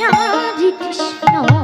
Radha Krishna.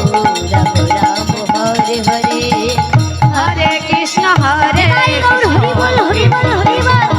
Lebih.